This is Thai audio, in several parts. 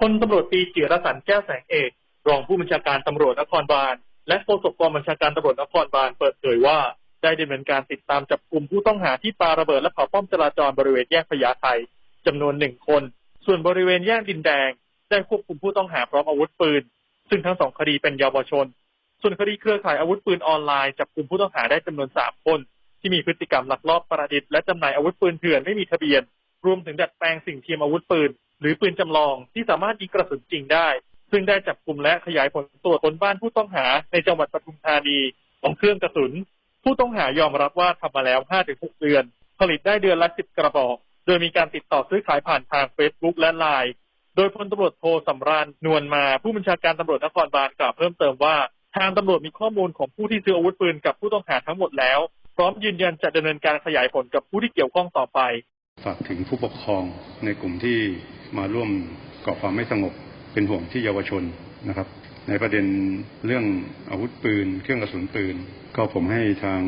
พลตำรวจตีจิรสันแก้วแสงเอก รองผู้บัญชาการตำรวจนครบาล และโฆษกกองบัญชาการตำรวจนครบาลเปิดเผยว่า ได้ดำเนินการติดตามจับกลุ่มผู้ต้องหาที่ปาระเบิดและเผาป้อมจราจรบริเวณแยกพญาไทจำนวนหนึ่งคน ส่วนบริเวณแยกดินแดง ได้ควบคุมผู้ต้องหาพร้อมอาวุธปืน ซึ่งทั้งสองคดีเป็นเยาวชน ส่วนคดีเครือข่ายอาวุธปืนออนไลน์จับกลุ่มผู้ต้องหาได้จำนวนสามคน ที่มีพฤติกรรมลักลอบประดิษฐ์และจำหน่ายอาวุธปืนเถื่อนไม่มีทะเบียน รวมถึงดัดแปลงสิ่งเทียมอาวุธปืน หรือปืนจำลองที่สามารถยิงกระสุนจริงได้ ซึ่งได้จับกลุ่มและขยายผลตรวจคนบ้านผู้ต้องหาในจังหวัดปทุมธานีของเครื่องกระสุน ผู้ต้องหายอมรับว่าทำมาแล้ว 5-6 เดือน ผลิตได้เดือนละ 10 กระบอก โดยมีการติดต่อซื้อขายผ่านทาง Facebook และไลน์โดยพลตำรวจโทสำราญนวลมาผู้บัญชาการตำรวจนครบาลกล่าวเพิ่มเติมว่าทางตำรวจมีข้อมูลของผู้ที่ซื้ออาวุธปืนกับผู้ต้องหาทั้งหมดแล้ว พร้อมยืนยันจะดำเนินการขยายผลกับผู้ที่เกี่ยวข้องต่อไป ฝากถึงผู้ปกครองในกลุ่มที่มาร่วมก่อความไม่สงบเป็นห่วงที่เยาวชนนะครับ ในประเด็นเรื่องอาวุธปืน เครื่องกระสุนปืน ก็ผมให้ทาง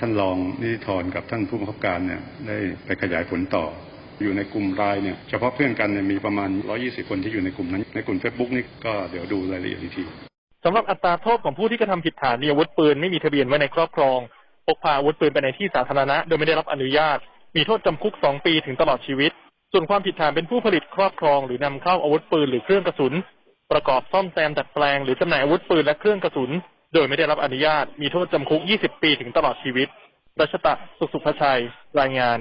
ท่านรองนิติธรกับท่านผู้บังคับการเนี่ยได้ไปขยายผลต่อ อยู่ในกลุ่มรายเนี่ยเฉพาะเพื่อนกันเนี่ยมีประมาณ 120 คนที่อยู่ในกลุ่มนั้น ในกลุ่ม Facebook นี่ก็เดี๋ยวดูรายละเอียดอีกทีสำหรับอัตราโทษของผู้ที่กระทำผิดฐานมีอาวุธปืนไม่มีทะเบียนไว้ในครอบครองพกพาอาวุธปืนไปในที่สาธารณะ โดยไม่ได้รับอนุญาต มีโทษจำคุก 2 ปีถึงตลอดชีวิต ส่วนความผิดฐานเป็นผู้ผลิตครอบครอง หรือนำเข้าอาวุธปืนหรือเครื่องกระสุน ประกอบซ่อมแซมดัดแปลงหรือจำหน่ายอาวุธปืนและเครื่องกระสุน โดยไม่ได้รับอนุญาต มีโทษจำคุก 20 ปีถึงตลอดชีวิตรัชตะสุขสุภชัย รายงาน